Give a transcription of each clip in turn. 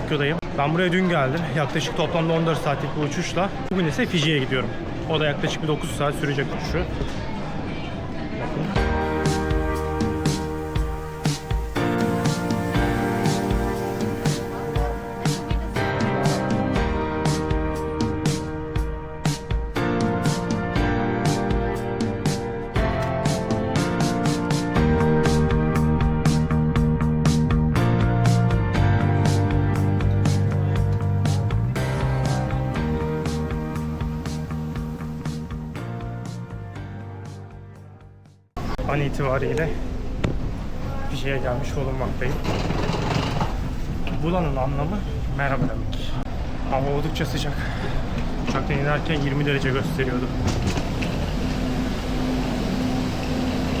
Tokyo'dayım. Ben buraya dün geldim. Yaklaşık toplamda 14 saatlik bir uçuşla. Bugün ise Fiji'ye gidiyorum. O da yaklaşık bir 9 saat sürecek uçuşu. İtibariyle Fiji'ye gelmiş bulunmaktayım. Buranın anlamı merhaba demek. Hava oldukça sıcak. Uçaktan inerken 20 derece gösteriyordu.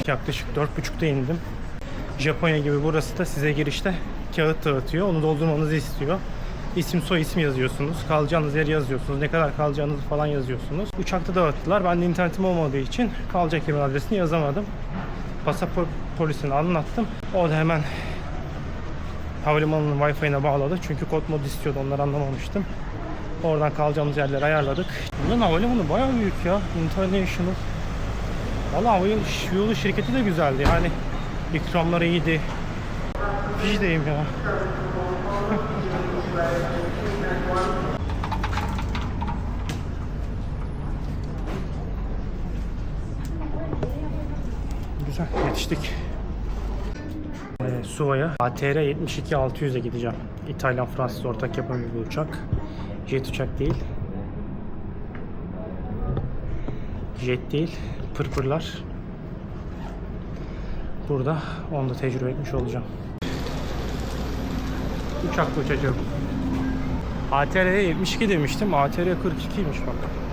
Yaklaşık 4.30'da indim. Japonya gibi burası da size girişte kağıt dağıtıyor. Onu doldurmanızı istiyor. İsim soy isim yazıyorsunuz. Kalacağınız yeri yazıyorsunuz. Ne kadar kalacağınızı falan yazıyorsunuz. Uçakta dağıttılar. Ben de internetim olmadığı için kalacak yerin adresini yazamadım. Pasaport polisine anlattım. O da hemen havalimanının Wi-Fi'ine bağladı. Çünkü kod modu istiyordu. Onları anlamamıştım. Oradan kalacağımız yerleri ayarladık. Bunun havalimanı bayağı büyük ya. International. Valla havayolu yolu şirketi de güzeldi. Yani ikramları iyiydi. Fiji'deyim ya. Güzel yetiştik. Ee, Suva'ya ATR 72 600'e gideceğim. İtalyan Fransız ortak yapımı bir uçak. Jet uçak değil. Jet değil. Pırpırlar. Burada onu da tecrübe etmiş olacağım. Uçakla uçacağım. ATR'ye 72 demiştim. ATR 42'ymiş bak.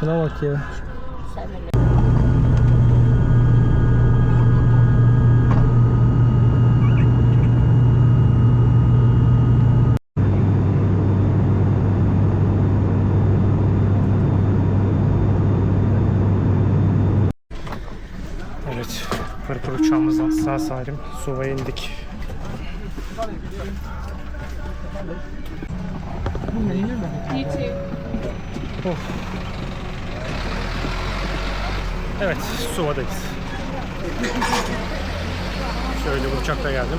Şuna bak ya. Evet, pırpır uçağımızdan sağ salim Suva'ya indik. Of. Evet, Suva'dayız. Şöyle bu uçakla geldim.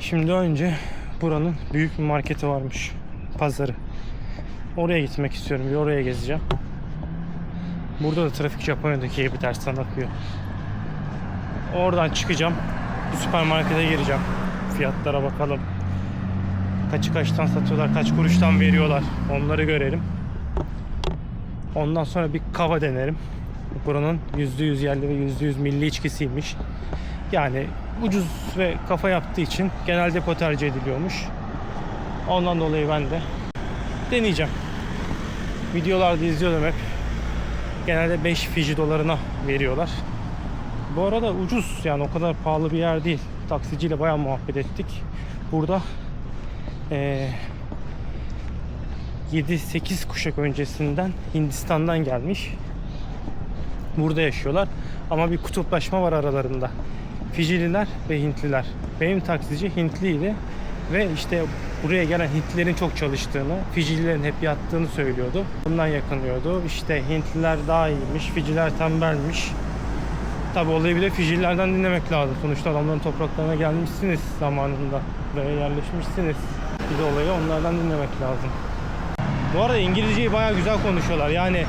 Şimdi önce buranın büyük bir marketi varmış. Pazarı. Oraya gitmek istiyorum. Bir oraya gezeceğim. Burada da trafik Japonya'daki gibi tersten akıyor. Oradan çıkacağım. Bir süpermarkete gireceğim. Fiyatlara bakalım. Kaçı kaçtan satıyorlar, kaç kuruştan veriyorlar. Onları görelim. Ondan sonra bir kava denerim. Buranın %100 yerli ve %100 milli içkisiymiş. Yani ucuz ve kafa yaptığı için genel depo tercih ediliyormuş. Ondan dolayı ben de deneyeceğim. Videolarda izliyordum hep. Genelde 5 Fiji dolarına veriyorlar. Bu arada ucuz yani o kadar pahalı bir yer değil. Taksiciyle bayağı muhabbet ettik. Burada eee 7-8 kuşak öncesinden Hindistan'dan gelmiş. Burada yaşıyorlar. Ama bir kutuplaşma var aralarında. Fijililer ve Hintliler. Benim taksici Hintliydi ve işte buraya gelen Hintlilerin çok çalıştığını, Fijililerin hep yattığını söylüyordu. Bundan yakınıyordu. İşte Hintliler daha iyiymiş, Ficiler tembelmiş. Tabi olayı bir de Fijililerden dinlemek lazım. Sonuçta adamların topraklarına gelmişsiniz zamanında. Buraya yerleşmişsiniz. Bir de olayı onlardan dinlemek lazım. Bu arada İngilizceyi bayağı güzel konuşuyorlar. Yani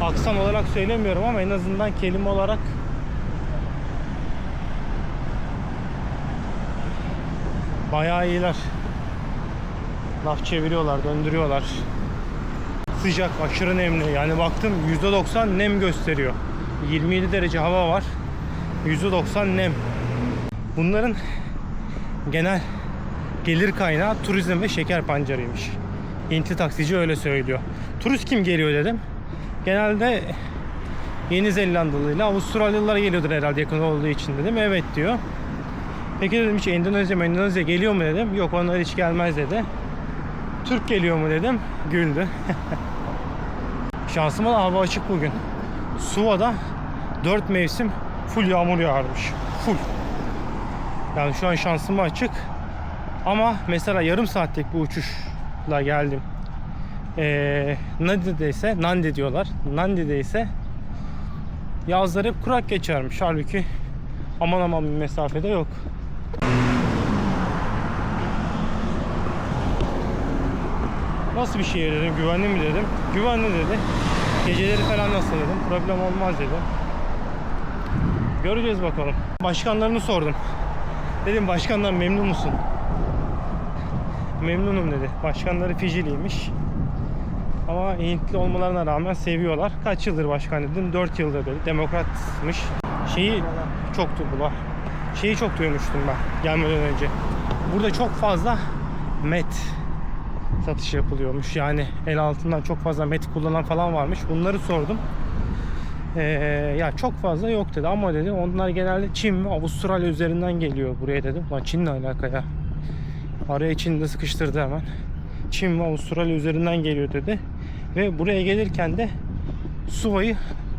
aksan olarak söylemiyorum ama en azından kelime olarak bayağı iyiler. Laf çeviriyorlar, döndürüyorlar. sıcak, aşırı nemli. Yani baktım %90 nem gösteriyor. 27 derece hava var. %90 nem. Bunların genel gelir kaynağı turizm ve şeker pancarıymış. Hintli taksici öyle söylüyor. Turist kim geliyor dedim. Genelde Yeni Zelandalı ile Avustralyalılar geliyordur herhalde yakın olduğu için dedim. Evet diyor. Peki dedim hiç Endonezya Endonezya geliyor mu dedim. Yok onlar hiç gelmez dedi. Türk geliyor mu dedim. Güldü. Şansıma da hava açık bugün. Suva'da 4 mevsim full yağmur yağarmış. Full. Yani şu an şansıma açık. Ama mesela yarım saatlik bu uçuşla geldim. Ee, Nandi'de ise Nandi diyorlar. Nandi'de ise yazlar hep kurak geçermiş. Halbuki aman aman bir mesafede yok. Nasıl bir şehir dedim, güvenli mi dedim. Güvenli dedi. Geceleri falan nasıl dedim. Problem olmaz dedi. Göreceğiz bakalım. Başkanlarını sordum. Dedim başkandan memnun musun? Memnunum dedi. Başkanları Fijiliymiş. Ama Hintli olmalarına rağmen seviyorlar. Kaç yıldır başkan dedim. 4 yıldır dedi. Demokratmış. Şeyi çok duydular. Şeyi çok duymuştum ben gelmeden önce. Burada çok fazla met satış yapılıyormuş. Yani el altından çok fazla met kullanan falan varmış. Bunları sordum. Ee, ya çok fazla yok dedi ama dedi onlar genelde Çin ve Avustralya üzerinden geliyor buraya dedim. Lan Çin'le alaka ya. Araya Çin'i sıkıştırdı hemen. Çin ve Avustralya üzerinden geliyor dedi. Ve buraya gelirken de Suva'yı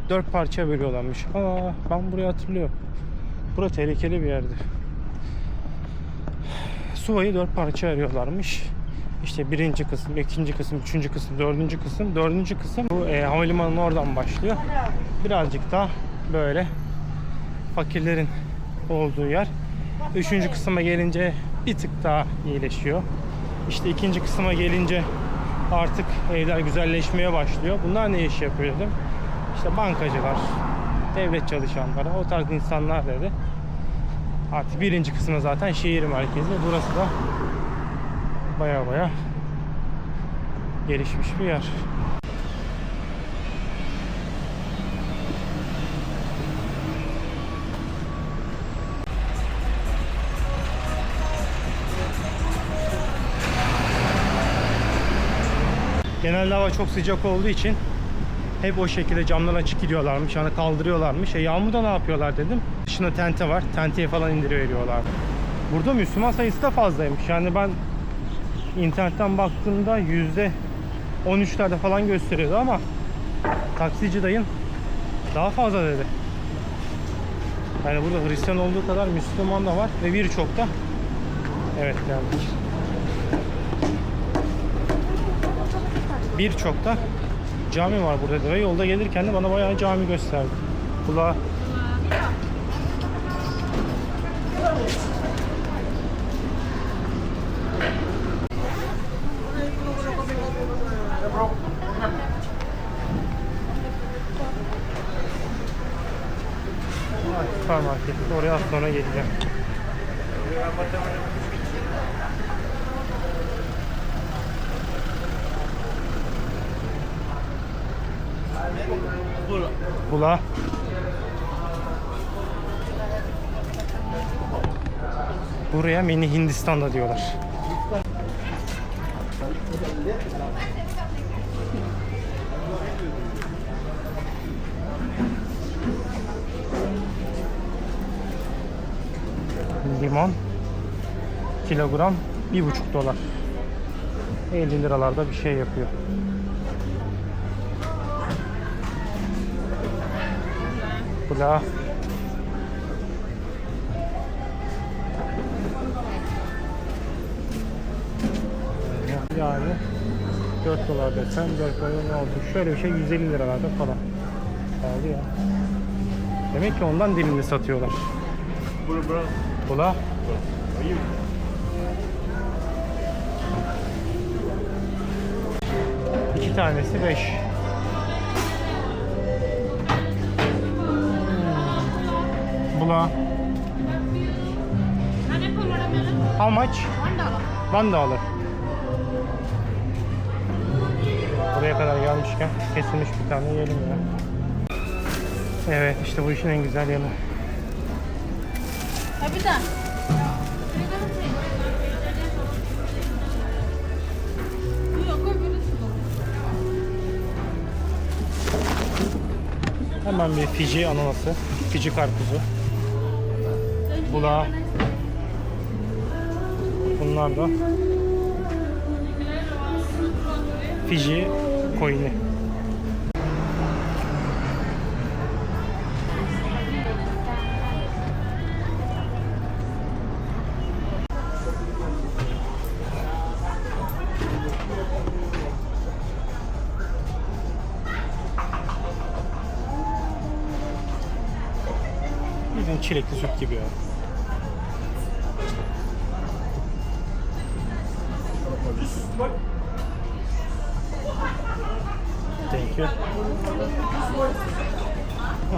dört parça bölüyorlarmış. Aa ben burayı hatırlıyorum. Bura tehlikeli bir yerdi. Suva'yı dört parça arıyorlarmış. İşte birinci kısım, ikinci kısım, üçüncü kısım, dördüncü kısım. Dördüncü kısım bu e, havalimanının oradan başlıyor. Birazcık daha böyle fakirlerin olduğu yer. Üçüncü kısma gelince bir tık daha iyileşiyor. İşte ikinci kısma gelince artık evler güzelleşmeye başlıyor. Bunlar ne iş yapıyor dedim. İşte bankacılar, devlet çalışanları, o tarz insanlar dedi. Artık birinci kısmı zaten şehir merkezi. Burası da baya baya gelişmiş bir yer. Genelde hava çok sıcak olduğu için hep o şekilde camdan açık gidiyorlarmış. Yani kaldırıyorlarmış. E yağmurda ne yapıyorlar dedim. Dışında tente var. Tenteye falan indiriyorlar. Burada Müslüman sayısı da fazlaymış. Yani ben internetten baktığımda yüzde 13'lerde falan gösteriyordu ama taksici dayın daha fazla dedi. Yani burada Hristiyan olduğu kadar Müslüman da var ve birçok da evet geldik. Birçok da cami var burada da ve yolda gelirken de bana bayağı cami gösterdi. Kulağa Oraya az sonra geleceğim. Bula. Buraya mini Hindistan'da diyorlar. Kilogram bir buçuk dolar. 50 liralarda bir şey yapıyor. Bula. Yani 4 dolar desem 4 dolar ne oldu? Şöyle bir şey 150 liralarda falan. Pahalı ya. Demek ki ondan dilimli satıyorlar. Bula. İki tanesi 5. Bula. Pineapple watermelon, How much? one dollar. Buraya kadar gelmişken kesilmiş bir tane yiyelim ya. Evet işte bu işin en güzel yanı. Kapita. Hemen bir Fiji ananası, Fiji karpuzu. Bula. Bunlar da Fiji koyunu. Bildiğin çilekli süt gibi ya. Thank you.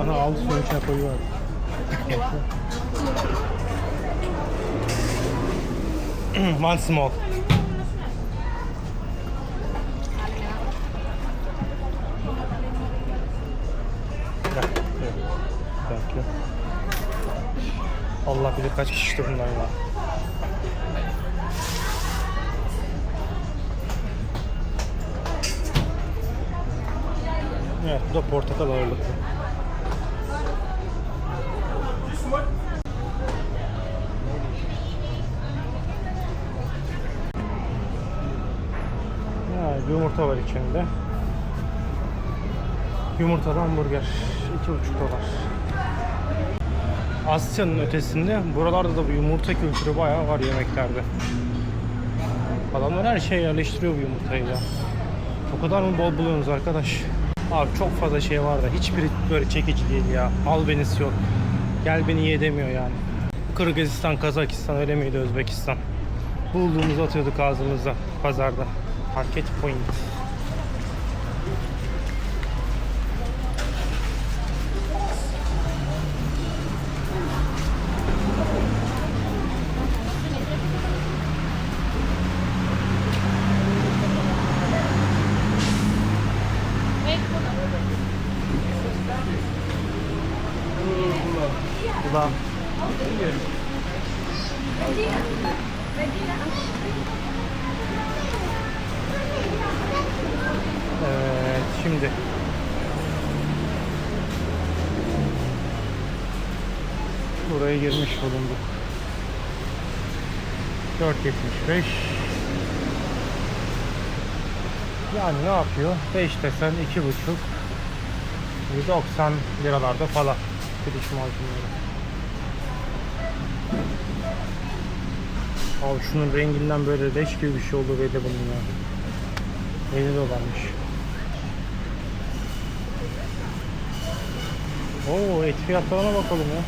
Ana aldı suyun içine koyuyor. One small. Allah bilir kaç kişi bunlar ya. Evet bu da portakal ağırlıklı. Ya, yumurta var içinde. Yumurtalı hamburger. 2,5 dolar. Asya'nın ötesinde buralarda da bu yumurta kültürü bayağı var yemeklerde. Adamlar her şeye yerleştiriyor bu yumurtayı ya. O kadar mı bol buluyorsunuz arkadaş? Abi çok fazla şey var da hiçbiri böyle çekici değil ya. Al benisi yok. Gel beni ye demiyor yani. Kırgızistan, Kazakistan öyle miydi Özbekistan? Bulduğumuzu atıyorduk ağzımıza pazarda. Market point. Da Evet şimdi. Buraya girmiş bulunduk. 4.75 Yani ne yapıyor? 5 desen 2.5 90 liralarda falan. Giriş malzemeleri Abi şunun renginden böyle leş gibi bir şey oldu belli bunun ya 50 dolarmış Oo et fiyatlarına bakalım ya.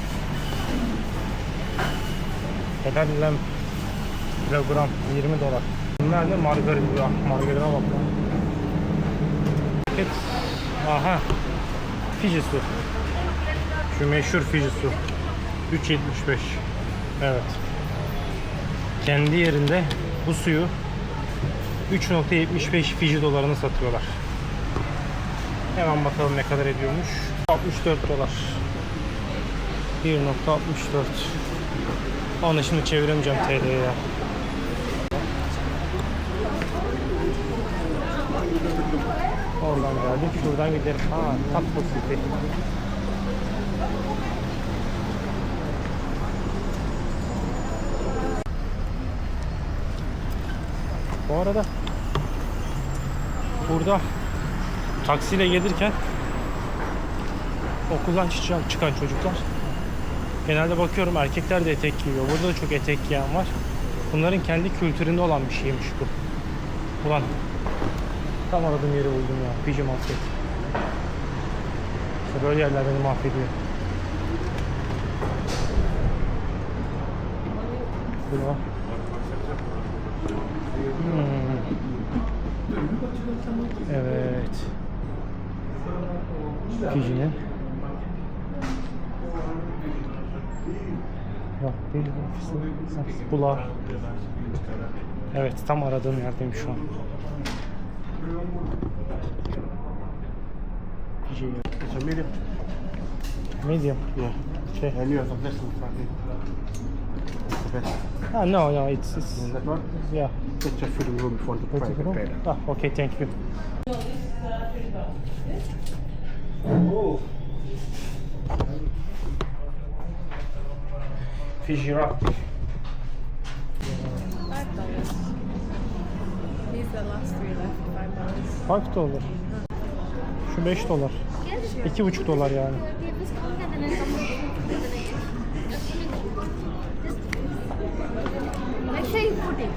Helal lem kilogram 20 dolar. Bunlar ne margarin ya. Margarine bak lan. Aha. Fiji su. Şu meşhur Fiji su. 3.75. Evet. Kendi yerinde bu suyu 3.75 Fiji dolarını satıyorlar. Hemen bakalım ne kadar ediyormuş. 64 dolar. 1.64 Onu şimdi çeviremeyeceğim TL'ye ya. Oradan geldik. Şuradan gidelim. Ha, Taco City. Bu arada burada taksiyle gelirken okuldan çıkan, çocuklar genelde bakıyorum erkekler de etek giyiyor. Burada da çok etek giyen var. Bunların kendi kültüründe olan bir şeymiş bu. Ulan tam aradığım yeri buldum ya. Pijama market. İşte böyle yerler beni mahvediyor. Bu ne? Hmm. Evet. Fiji'nin Yok değil ofisi. Bula. Evet tam aradığım yerdeyim şu an. It's a medium. Medium. Yeah. Okay. And yours of this one, Frankie. It's the best. Ah, no, no, it's, it's that one? yeah. Your food in the room it the called? trailer. Ah, okay, thank you. Oh. Fiji rock. Five dollars. These are last three left. Five dollars. 5 dolar. Şu 5 dolar. 2,5 dolar yani. Make sure you put it.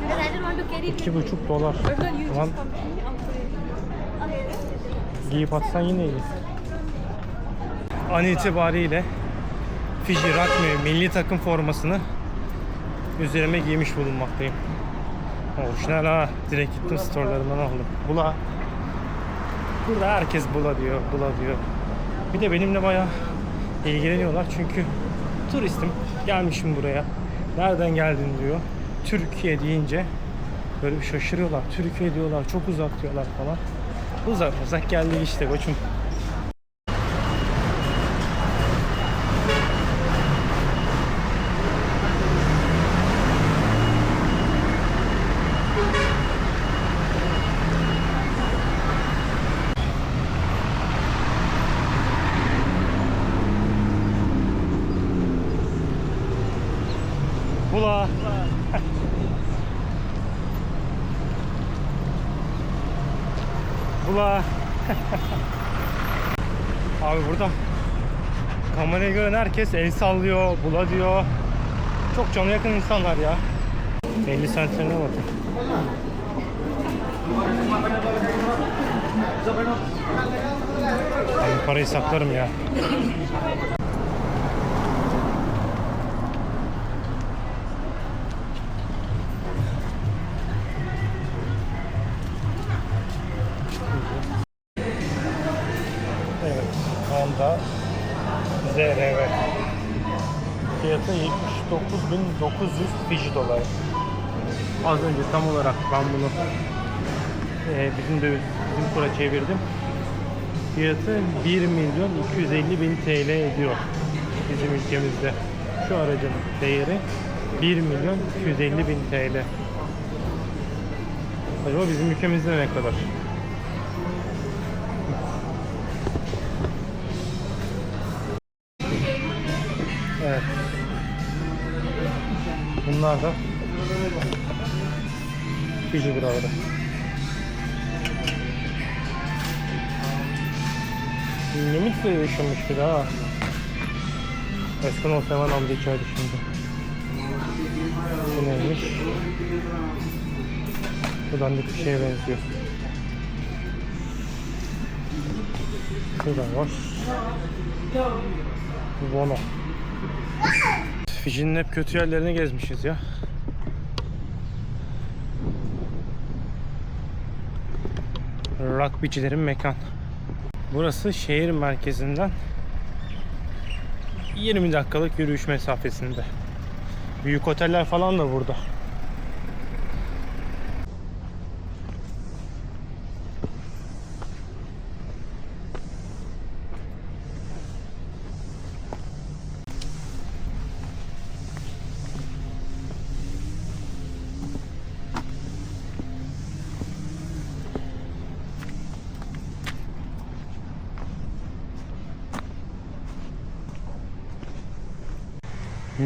Because I don't want to carry it. 2,5 dolar. You just come to me, I'll put it. Okay. Giyip atsan yine iyi. An itibariyle Fiji Rakme milli takım formasını üzerime giymiş bulunmaktayım. Orijinal ha. Direkt gittim storelarından aldım. Bula. Burada herkes bula diyor, bula diyor. Bir de benimle bayağı ilgileniyorlar çünkü turistim. Gelmişim buraya. Nereden geldin diyor. Türkiye deyince böyle bir şaşırıyorlar. Türkiye diyorlar, çok uzak diyorlar falan. Uzak uzak geldik işte koçum. Bula. Bula. Abi burada kamerayı gören herkes el sallıyor, bula diyor. Çok cana yakın insanlar ya. 50 centlerine bakın. Abi parayı saklarım ya. Honda ZRV. Fiyatı 79.900 Fiji doları. Az önce tam olarak ben bunu e, bizim döviz, bizim kura çevirdim. Fiyatı 1 milyon 250 bin TL ediyor bizim ülkemizde. Şu aracın değeri 1 milyon 250 bin TL. Acaba bizim ülkemizde ne kadar? Bunlar da Fiji biraları. Yemişle yaşamış bir ha. Eskiden olsa hemen aldı içeride şimdi. Bu neymiş? Bu dandik bir şeye benziyor. Şurada var. Bono. Fiji'nin hep kötü yerlerini gezmişiz ya. Rugbycilerin mekan. Burası şehir merkezinden 20 dakikalık yürüyüş mesafesinde. Büyük oteller falan da burada.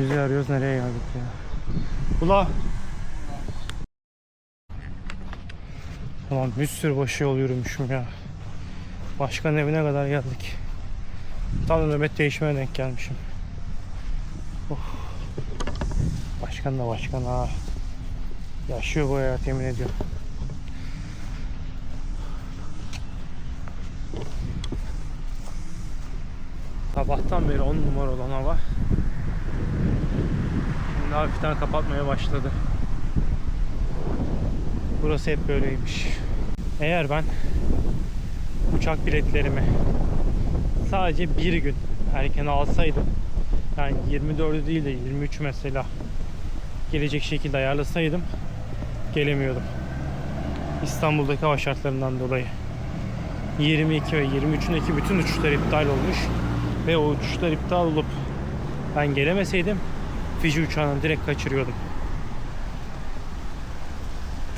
Müze arıyoruz nereye geldik ya? Ula! Ulan bir sürü başı yol yürümüşüm ya. Başkan evine kadar geldik. Tam nöbet değişmeye denk gelmişim. Of. Başkan da başkan ha. Yaşıyor bu hayat yemin ediyorum. Sabahtan beri 10 numara olan hava Şimdi hafiften kapatmaya başladı. Burası hep böyleymiş. Eğer ben uçak biletlerimi sadece bir gün erken alsaydım yani 24'ü değil de 23 mesela gelecek şekilde ayarlasaydım gelemiyordum. İstanbul'daki hava şartlarından dolayı. 22 ve 23'ündeki bütün uçuşlar iptal olmuş. Ve o uçuşlar iptal olup ben gelemeseydim Fiji uçağını direkt kaçırıyordum.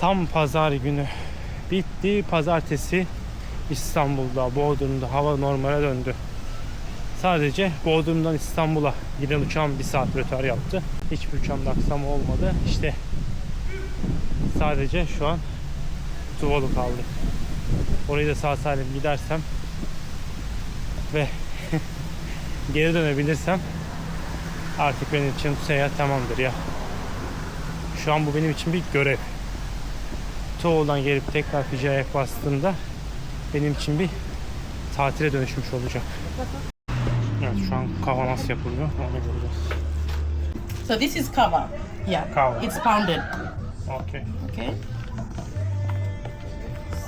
Tam pazar günü bitti. Pazartesi İstanbul'da, Bodrum'da hava normale döndü. Sadece Bodrum'dan İstanbul'a giden uçağım bir saat rötar yaptı. Hiçbir uçağımda aksama olmadı. İşte sadece şu an Tuvalu kaldı. Orayı da sağ salim gidersem ve geri dönebilirsem artık benim için bu seyahat tamamdır ya. Şu an bu benim için bir görev. Tuvalu'dan gelip tekrar ayak bastığımda benim için bir tatile dönüşmüş olacak. Evet şu an kava nasıl yapılıyor onu göreceğiz. So this is kava. Yeah. Kava. It's pounded. Okay. Okay.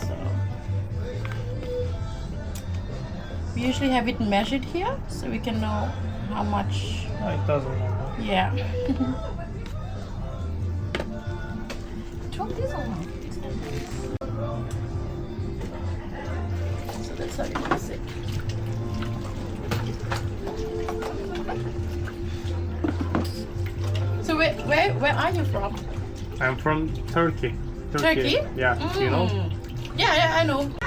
So we usually have it measured here, so we can know how much. It doesn't matter. Yeah. Çok güzel. So that's how you mix it. So where where where are you from? I'm from Turkey. Turkey? Yeah, you know. Mm. Yeah, yeah, I know.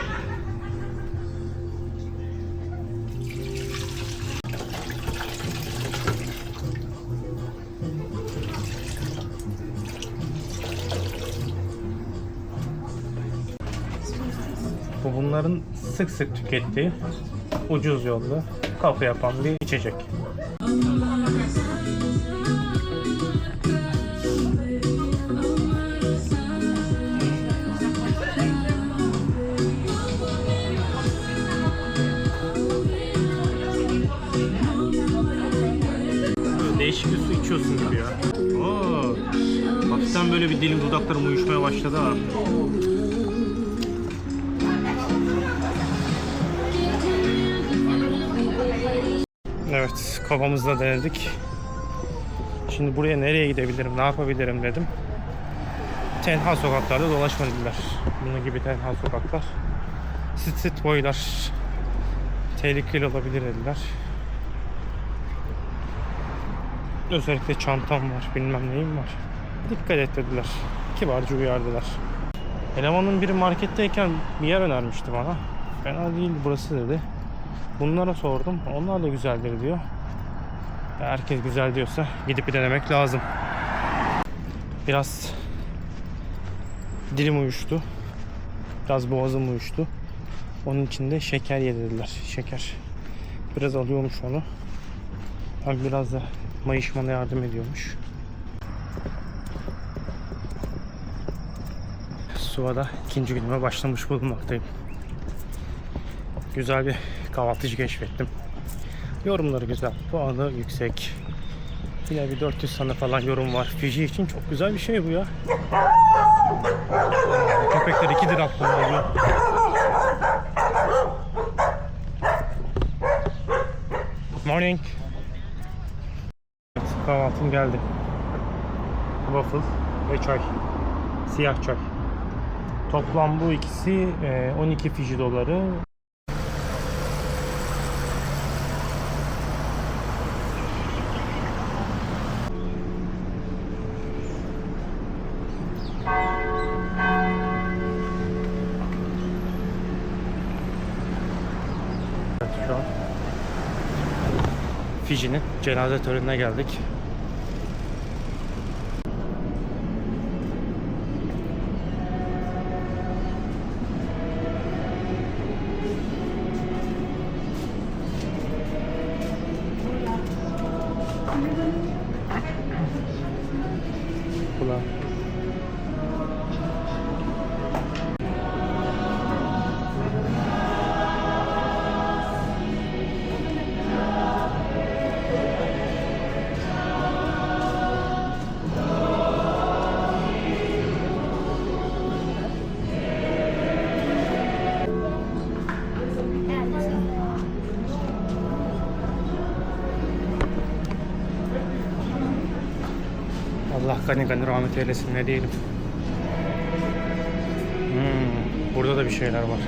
Bu bunların sık sık tükettiği ucuz yollu kafa yapan bir içecek. Değişik bir su içiyorsun gibi ya. Oo, hafiften böyle bir dilim dudaklarım uyuşmaya başladı ha. Evet, kafamızla denedik. Şimdi buraya nereye gidebilirim, ne yapabilirim dedim. Tenha sokaklarda dolaşma dediler. Bunun gibi tenha sokaklar. Street boylar tehlikeli olabilir dediler. Özellikle çantam var, bilmem neyim var. Dikkat et dediler. Kibarca uyardılar. Elemanın biri marketteyken bir yer önermişti bana. Fena değil burası dedi. Bunlara sordum. Onlar da güzeldir diyor. Herkes güzel diyorsa gidip bir denemek lazım. Biraz dilim uyuştu. Biraz boğazım uyuştu. Onun için de şeker yedirdiler. Şeker. Biraz alıyormuş onu. Ben biraz da mayışmana yardım ediyormuş. Suva'da ikinci günüme başlamış bulunmaktayım. Güzel bir kahvaltıcı keşfettim. Yorumları güzel, puanı yüksek. Yine bir 400 tane falan yorum var. Fiji için çok güzel bir şey bu ya. Köpekler 2 lira kullanıyor. Morning. Evet, kahvaltım geldi. Waffle ve çay. Siyah çay. Toplam bu ikisi e, 12 Fiji doları. Evet, şu an Fiji'nin cenaze törenine geldik. Gani gani rahmet eylesin ne diyelim. Hmm, burada da bir şeyler var.